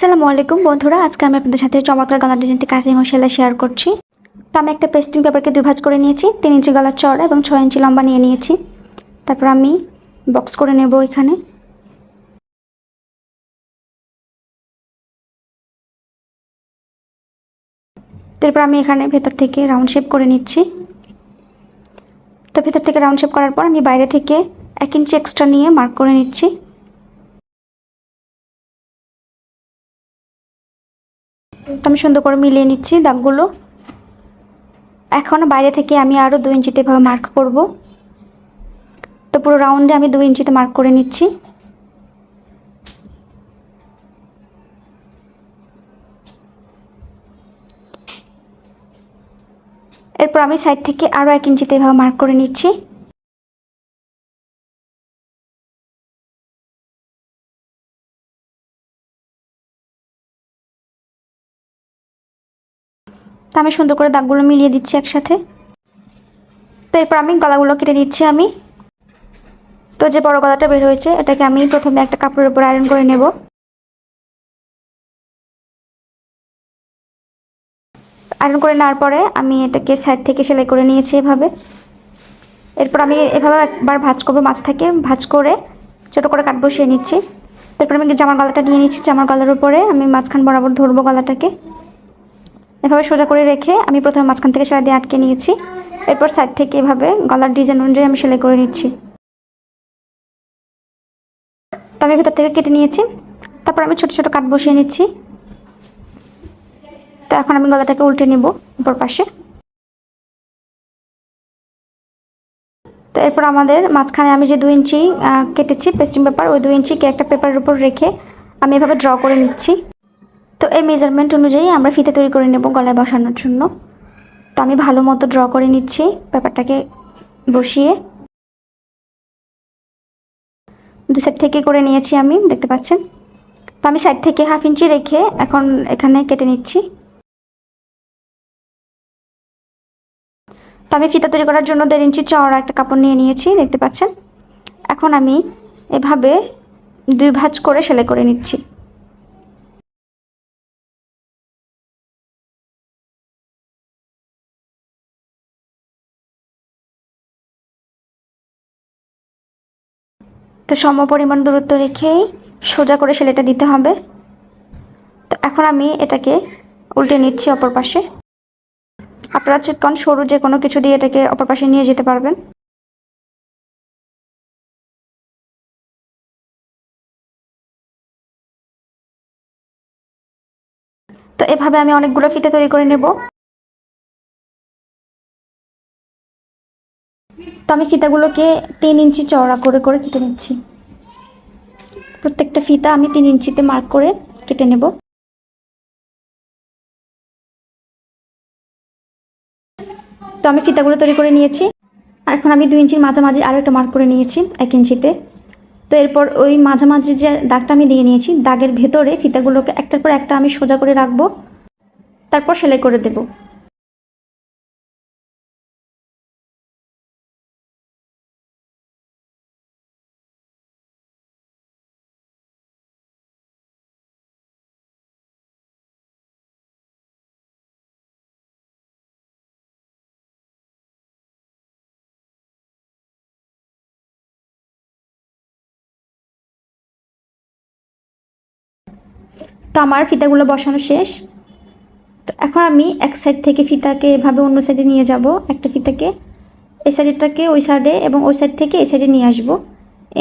আসসালামু আলাইকুম বন্ধুরা, আজকে আমি আপনাদের সাথে চমৎকার গলার ডিজাইনটি কাটিং সেলাই শেয়ার করছি। তো আমি একটা পেস্টিং পেপারকে দুই ভাঁজ করে নিয়েছি, তিন ইঞ্চি গলার চড়া এবং ছয় ইঞ্চি লম্বা নিয়ে নিয়েছি। তারপর আমি বক্স করে নেব এখানে। তারপর আমি এখানে ভেতর থেকে রাউন্ড শেপ করে নিচ্ছি। তো ভেতর থেকে রাউন্ড শেপ করার পর আমি বাইরে থেকে এক ইঞ্চি এক্সট্রা নিয়ে মার্ক করে নিচ্ছি। আমি সুন্দর করে মিলিয়ে নিচ্ছি দাগগুলো। এখন বাইরে থেকে আমি আরও দু ইঞ্চিতে এভাবে মার্ক করব। তো পুরো রাউন্ডে আমি দু ইঞ্চিতে মার্ক করে নিচ্ছি। এরপর আমি সাইড থেকে আরও এক ইঞ্চিতে এভাবে মার্ক করে নিচ্ছি। আমি সুন্দর করে দাগগুলো মিলিয়ে দিচ্ছি একসাথে। তো এরপর আমি গলাগুলো কেটে নিচ্ছি আমি। তো যে বড় গলাটা বের হয়েছে, এটাকে আমি প্রথমে একটা কাপড়ের উপর আয়রন করে নেব। আয়রন করে নেওয়ার পরে আমি এটাকে সাইড থেকে সেলাই করে নিয়েছি এভাবে। এরপর আমি এভাবে একবার ভাজ করব মাছ থেকে, ভাজ করে ছোটো করে কাট বসিয়ে নিচ্ছি। তারপর আমি জামার গলাটা নিয়ে নিচ্ছি জামার গলার উপরে, আমি মাঝখান বরাবর ধরবো গলাটাকে। এভাবে সোজা করে রেখে আমি প্রথমে মাঝখান থেকে সেলাই দিয়ে আটকে নিয়েছি। এরপর সাইড থেকে এভাবে গলার ডিজাইন অনুযায়ী আমি সেলাই করে নিচ্ছি। তো আমি ভেতর থেকে কেটে নিয়েছি। তারপর আমি ছোট ছোট কাট বসিয়ে নিচ্ছি। তো এখন আমি গলাটাকে উল্টে নিব উপর পাশে। তো এরপর আমাদের মাঝখানে আমি যে দু ইঞ্চি কেটেছি পেস্টিং পেপার ওই দু ইঞ্চিকে একটা পেপারের উপর রেখে আমি এভাবে ড্র করে নিচ্ছি। তো এই মেজারমেন্ট অনুযায়ী আমরা ফিতে তৈরি করে নেব গলায় বসানোর জন্য। তো আমি ভালো মতো ড্র করে নিচ্ছি পেপারটাকে বসিয়ে। দু সাইড থেকে করে নিয়েছি আমি, দেখতে পাচ্ছেন? তো আমি সাইড থেকে হাফ ইঞ্চি রেখে এখন এখানে কেটে নিচ্ছি। তো আমি ফিতা তৈরি করার জন্য দেড় ইঞ্চি চওড়া একটা কাপড় নিয়ে নিয়েছি, দেখতে পাচ্ছেন? এখন আমি এভাবে দুই ভাঁজ করে সেলাই করে নিচ্ছি। তো সম পরিমাণ দূরত্ব রেখেই সোজা করে সেলাইটা দিতে হবে। তো এখন আমি এটাকে উল্টে নিচ্ছি অপর পাশে। আপনারা চিকন সরু যে কোনো কিছু দিয়ে এটাকে অপর পাশে নিয়ে যেতে পারবেন। তো এভাবে আমি অনেকগুলো ফিতে তৈরি করে নেব। তো আমি ফিতাগুলোকে তিন ইঞ্চি চওড়া করে করে কেটে নিচ্ছি। প্রত্যেকটা ফিতা আমি তিন ইঞ্চিতে মার্ক করে কেটে নেব। তো আমি ফিতাগুলো তৈরি করে নিয়েছি। আর এখন আমি দুই ইঞ্চির মাঝামাঝি আরও একটা মার্ক করে নিয়েছি এক ইঞ্চিতে। তো এরপর ওই মাঝামাঝি যে দাগটা আমি দিয়ে নিয়েছি, দাগের ভেতরে ফিতাগুলোকে একটার পর একটা আমি সোজা করে রাখব। তারপর সেলাই করে দেবো। তো আমার ফিতাগুলো বসানো শেষ। তো এখন আমি এক সাইড থেকে ফিতাকে এভাবে অন্য সাইডে নিয়ে যাব, একটা ফিতাকে। এই সাইডটাকে ওই সাইডে এবং ওই সাইড থেকে এই সাইডে নিয়ে আসব।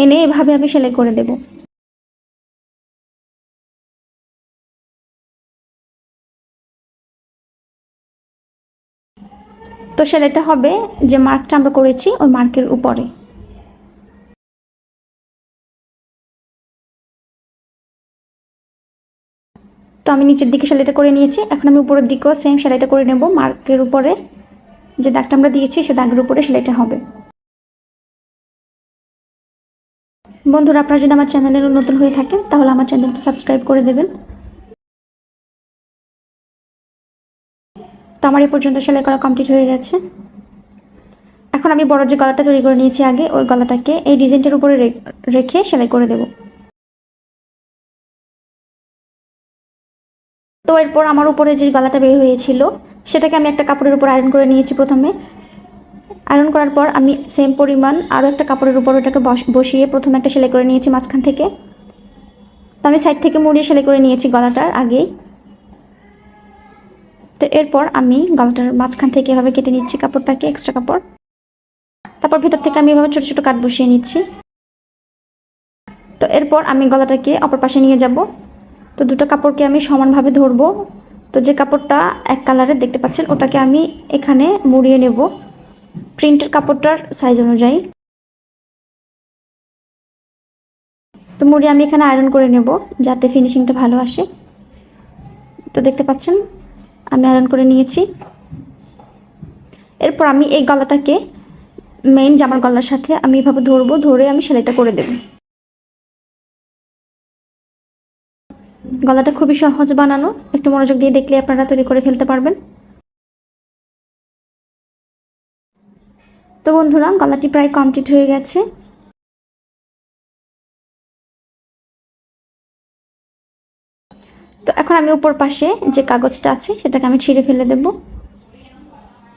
এনে এভাবে আমি সেলাই করে দেব। তো সেলাইটা হবে যে মার্কটা আমরা করেছি ওই মার্কের উপরে। তো আমি নিচের দিকে সেলাইটা করে নিয়েছি। এখন আমি উপরের দিকেও সেম সেলাইটা করে নেব। মার্কের উপরে যে দাগটা আমরা দিয়েছি, সে দাগের উপরে সেলাইটা হবে। বন্ধুরা, আপনারা যদি আমার চ্যানেলের নতুন হয়ে থাকেন, তাহলে আমার চ্যানেলটা সাবস্ক্রাইব করে দেবেন। তো আমার এই পর্যন্ত সেলাই করা কমপ্লিট হয়ে গেছে। এখন আমি বড় যে গলাটা তৈরি করে নিয়েছি আগে, ওই গলাটাকে এই ডিজাইনটার উপরে রেখে সেলাই করে দেবো। তো এরপর আমার উপরে যে গলাটা বের হয়েছিল, সেটাকে আমি একটা কাপড়ের উপর আয়রন করে নিয়েছি প্রথমে। আয়রন করার পর আমি সেম পরিমাণ আরও একটা কাপড়ের উপর ওটাকে বস- বসিয়ে প্রথমে একটা সেলাই করে নিয়েছি মাঝখান থেকে। তো আমি সাইড থেকে মুড়িয়ে সেলাই করে নিয়েছি গলাটার আগেই। তো এরপর আমি গলাটার মাঝখান থেকে এভাবে কেটে নিচ্ছি কাপড়টাকে এক্সট্রা কাপড়। তারপর ভিতর থেকে আমি এভাবে ছোটো ছোটো কাট বসিয়ে নিচ্ছি। তো এরপর আমি গলাটাকে অপর পাশে নিয়ে যাব। তো দুটো কাপড়কে আমি সমানভাবে ধরবো। তো যে কাপড়টা এক কালারের দেখতে পাচ্ছেন, ওটাকে আমি এখানে মুড়িয়ে নেব। প্রিন্টের কাপড়টার সাইজ অনুযায়ী। তো মুড়িয়ে আমি এখানে আয়রন করে নেব, যাতে ফিনিশিংটা ভালো আসে। তো দেখতে পাচ্ছেন, আমি আয়রন করে নিয়েছি। এরপর আমি এই গলাটাকে মেইন জামার গলার সাথে আমি এভাবে ধরবো, ধরে আমি সেলাইটা করে দেব। গলাটা খুবই সহজ বানানো। একটু মনোযোগ দিয়ে দেখলে আপনারা তৈরি করে ফেলতে পারবেন। তো বন্ধুরা, গলাটি প্রায় কমপ্লিট হয়ে গেছে। তো এখন আমি উপর পাশে যে কাগজটা আছে, সেটাকে আমি ছিঁড়ে ফেলে দেব।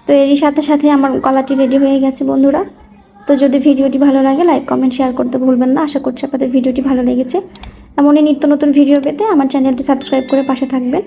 তো এরই সাথে সাথে আমার গলাটি রেডি হয়ে গেছে, বন্ধুরা। তো যদি ভিডিওটি ভালো লাগে লাইক কমেন্ট শেয়ার করতে ভুলবেন না। আশা করছি আপনাদের ভিডিওটি ভালো লেগেছে। এমনই নিত্য নতুন ভিডিও পেতে আমার চ্যানেলটি সাবস্ক্রাইব করে পাশে থাকবেন।